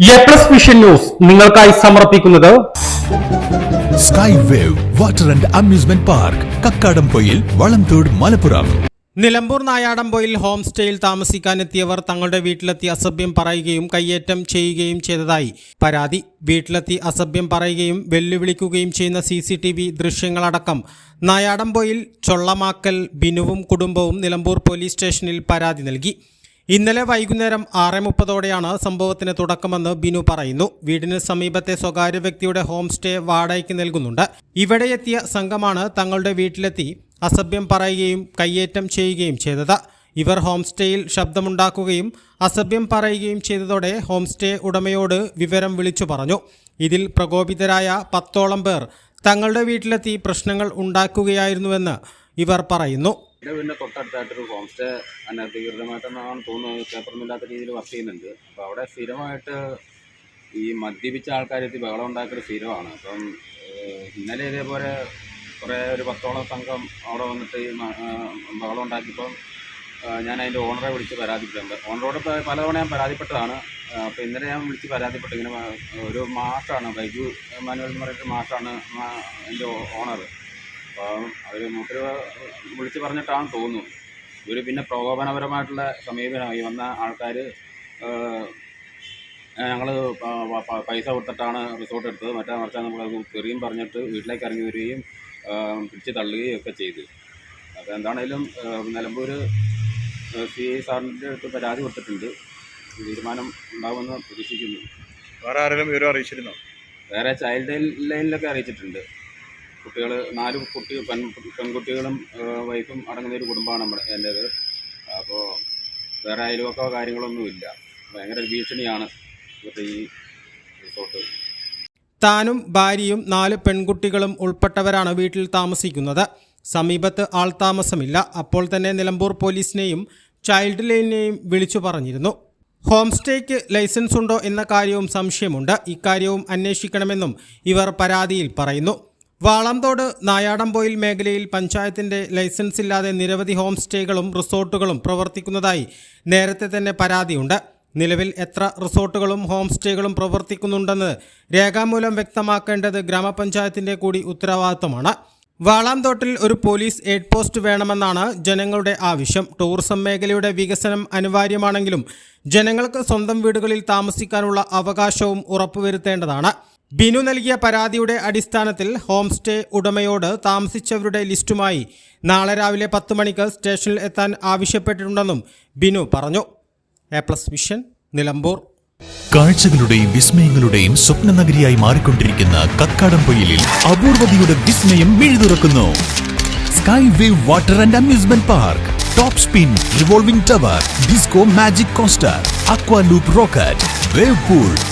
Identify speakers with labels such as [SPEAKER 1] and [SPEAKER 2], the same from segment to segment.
[SPEAKER 1] A plus vision news നിങ്ങൾക്കായി സമർപ്പിക്കുന്നത്
[SPEAKER 2] sky wave water and amusement park Kakkadampoyil Valamthode Malappuram.
[SPEAKER 3] Nilambur Nayadampoyil home സ്റ്റേയിൽ താമസിക്കാനെത്തിയവർ തങ്ങളുടെ വീട്ടിലെത്തി അസഭ്യം പറയുകയും കയ്യേറ്റം ചെയ്യുകയും ചെയ്തതായി. പരാതി വീട്ടിലെത്തി അസഭ്യം പറയുകയും വെല്ലുവിളിക്കുകയും ചെയ്യുന്ന സി സി ടി വി ദൃശ്യങ്ങളടക്കം. നായാടംപൊയിൽ ചൊള്ളമാക്കൽ ബിനുവും കുടുംബവും നിലമ്പൂർ പോലീസ് സ്റ്റേഷനിൽ പരാതി നൽകി. ഇന്നലെ വൈകുന്നേരം ആറ് മുപ്പതോടെയാണ് സംഭവത്തിന് തുടക്കമെന്ന് ബിനു പറയുന്നു. വീടിന് സമീപത്തെ സ്വകാര്യ വ്യക്തിയുടെ ഹോം സ്റ്റേ വാടകയ്ക്ക് നൽകുന്നുണ്ട്. ഇവിടെ എത്തിയ സംഘമാണ് തങ്ങളുടെ വീട്ടിലെത്തി അസഭ്യം പറയുകയും കയ്യേറ്റം ചെയ്യുകയും ചെയ്തത്. ഇവർ ഹോം സ്റ്റേയിൽ ശബ്ദമുണ്ടാക്കുകയും അസഭ്യം പറയുകയും ചെയ്തതോടെ ഹോം സ്റ്റേ ഉടമയോട് വിവരം വിളിച്ചു പറഞ്ഞു. ഇതിൽ പ്രകോപിതരായ പത്തോളം പേർ തങ്ങളുടെ വീട്ടിലെത്തി പ്രശ്നങ്ങൾ ഉണ്ടാക്കുകയായിരുന്നുവെന്ന് ഇവർ പറയുന്നു.
[SPEAKER 4] എന്റെ പിന്നെ തൊട്ടടുത്തായിട്ടൊരു ഹോം സ്റ്റേ അനധികൃതമായിട്ടെന്നാണ് തോന്നുന്നത്. പേപ്പറൊന്നുമില്ലാത്ത രീതിയിൽ വർക്ക് ചെയ്യുന്നുണ്ട്. അപ്പോൾ അവിടെ സ്ഥിരമായിട്ട് ഈ മദ്യപിച്ച ആൾക്കാരെത്തി ബഹളം ഉണ്ടാക്കുന്ന സ്ഥിരമാണ്. അപ്പം ഇന്നലെ ഇതേപോലെ കുറേ ഒരു പത്തോളം സംഘം അവിടെ വന്നിട്ട് ഈ ബഹളം ഉണ്ടാക്കിയപ്പം ഞാൻ അതിന്റെ ഓണറെ വിളിച്ച് പരാതിപ്പെട്ടുണ്ട് ഓണറോട് പലതവണ ഞാൻ പരാതിപ്പെട്ടതാണ്. അപ്പോൾ ഇന്നലെ ഞാൻ വിളിച്ച് പരാതിപ്പെട്ടു. ഇങ്ങനെ ഒരു മാഷാണ് ബൈജു മാനുവൽ എന്ന് പറഞ്ഞിട്ട് മാഷാണ് എന്റെ ഓണർ അപ്പം അവർ മൂപ്പര് വിളിച്ച് പറഞ്ഞിട്ടാണ് തോന്നുന്നു. ഇവർ പിന്നെ പ്രകോപനപരമായിട്ടുള്ള സമീപനമായി വന്ന ആൾക്കാർ ഞങ്ങൾ പൈസ കൊടുത്തിട്ടാണ് റിസോർട്ട് എടുത്തത്. മറ്റേ മറിച്ചാൽ നമ്മൾ തെറിയും പറഞ്ഞിട്ട് വീട്ടിലേക്ക് ഇറങ്ങി വരികയും പിടിച്ച് തള്ളുകയും ഒക്കെ ചെയ്തു. അപ്പോൾ എന്താണേലും നിലമ്പൂർ സി ഐ സാറിന്റെ അടുത്ത് പരാതി കൊടുത്തിട്ടുണ്ട്. തീരുമാനം ഉണ്ടാകുമെന്ന് പ്രതീക്ഷിക്കുന്നു.
[SPEAKER 5] വേറെ ആരെങ്കിലും വിവരം അറിയിച്ചിരുന്നോ?
[SPEAKER 4] വേറെ ചൈൽഡ് ലൈനിലൊക്കെ അറിയിച്ചിട്ടുണ്ട്. കുട്ടികൾ നാല് കുട്ടി പെൺ പെൺകുട്ടികളും വൈഫും അടങ്ങുന്ന ഒരു കുടുംബമാണ് നമ്മുടെ എന്റേത് അപ്പോൾ വേറെ അയൽവക്കോ കാര്യങ്ങളൊന്നുമില്ല ഭയങ്കര ഭീഷണിയാണ് ഇവിടുത്തെ ഈ റിസോർട്ട്.
[SPEAKER 3] താനും ഭാര്യയും നാല് പെൺകുട്ടികളും ഉൾപ്പെട്ടവരാണ് വീട്ടിൽ താമസിക്കുന്നത്. സമീപത്ത് ആൾ താമസമില്ല. അപ്പോൾ തന്നെ നിലമ്പൂർ പോലീസിനെയും ചൈൽഡ് ലൈനിനെയും വിളിച്ചു പറഞ്ഞിരുന്നു. ഹോം സ്റ്റേക്ക് ലൈസൻസ് ഉണ്ടോ എന്ന കാര്യവും സംശയമുണ്ട്. ഇക്കാര്യവും അന്വേഷിക്കണമെന്നും ഇവർ പരാതിയിൽ പറയുന്നു. വാളാന്തോട് നായാടംപോയിൽ മേഖലയിൽ പഞ്ചായത്തിന്റെ ലൈസൻസ് ഇല്ലാതെ നിരവധി ഹോം സ്റ്റേകളും റിസോർട്ടുകളും പ്രവർത്തിക്കുന്നതായി നേരത്തെ തന്നെ പരാതിയുണ്ട്. നിലവിൽ എത്ര റിസോർട്ടുകളും ഹോം സ്റ്റേകളും പ്രവർത്തിക്കുന്നുണ്ടെന്ന് രേഖാമൂലം വ്യക്തമാക്കേണ്ടത് ഗ്രാമപഞ്ചായത്തിന്റെ കൂടി ഉത്തരവാദിത്തമാണ് വാളാന്തോട്ടിൽ ഒരു പോലീസ് എയ്ഡ് പോസ്റ്റ് വേണമെന്നാണ് ജനങ്ങളുടെ ആവശ്യം. ടൂറിസം മേഖലയുടെ വികസനം അനിവാര്യമാണെങ്കിലും ജനങ്ങൾക്ക് സ്വന്തം വീടുകളിൽ താമസിക്കാനുള്ള അവകാശവും ഉറപ്പുവരുത്തേണ്ടതാണ്. ബിനു നൽകിയ പരാതിയുടെ അടിസ്ഥാനത്തിൽ ഹോം സ്റ്റേ ഉടമയോട് താമസിച്ചവരുടെ ലിസ്റ്റുമായി നാളെ രാവിലെ പത്ത് മണിക്ക് സ്റ്റേഷനിൽ എത്താൻ ആവശ്യപ്പെട്ടിട്ടുണ്ടെന്നും ബിനു പറഞ്ഞു. A plus mission Nilambur.
[SPEAKER 2] കാഴ്ചകളുടെയും വിസ്മയങ്ങളുടെയും സ്വപ്ന നഗരിയായി മാറിക്കൊണ്ടിരിക്കുന്ന കക്കാടംപൊയിലിൽ അപൂർവതയുടെ വിസ്മയം മിഴുതുറക്കുന്നു. Sky wave water and amusement park top spin revolving tower disco magic coaster aqua loop rocket wave pool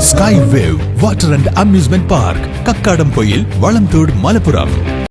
[SPEAKER 2] Sky wave water and amusement park Kakkadampoyil Valamthode Malappuram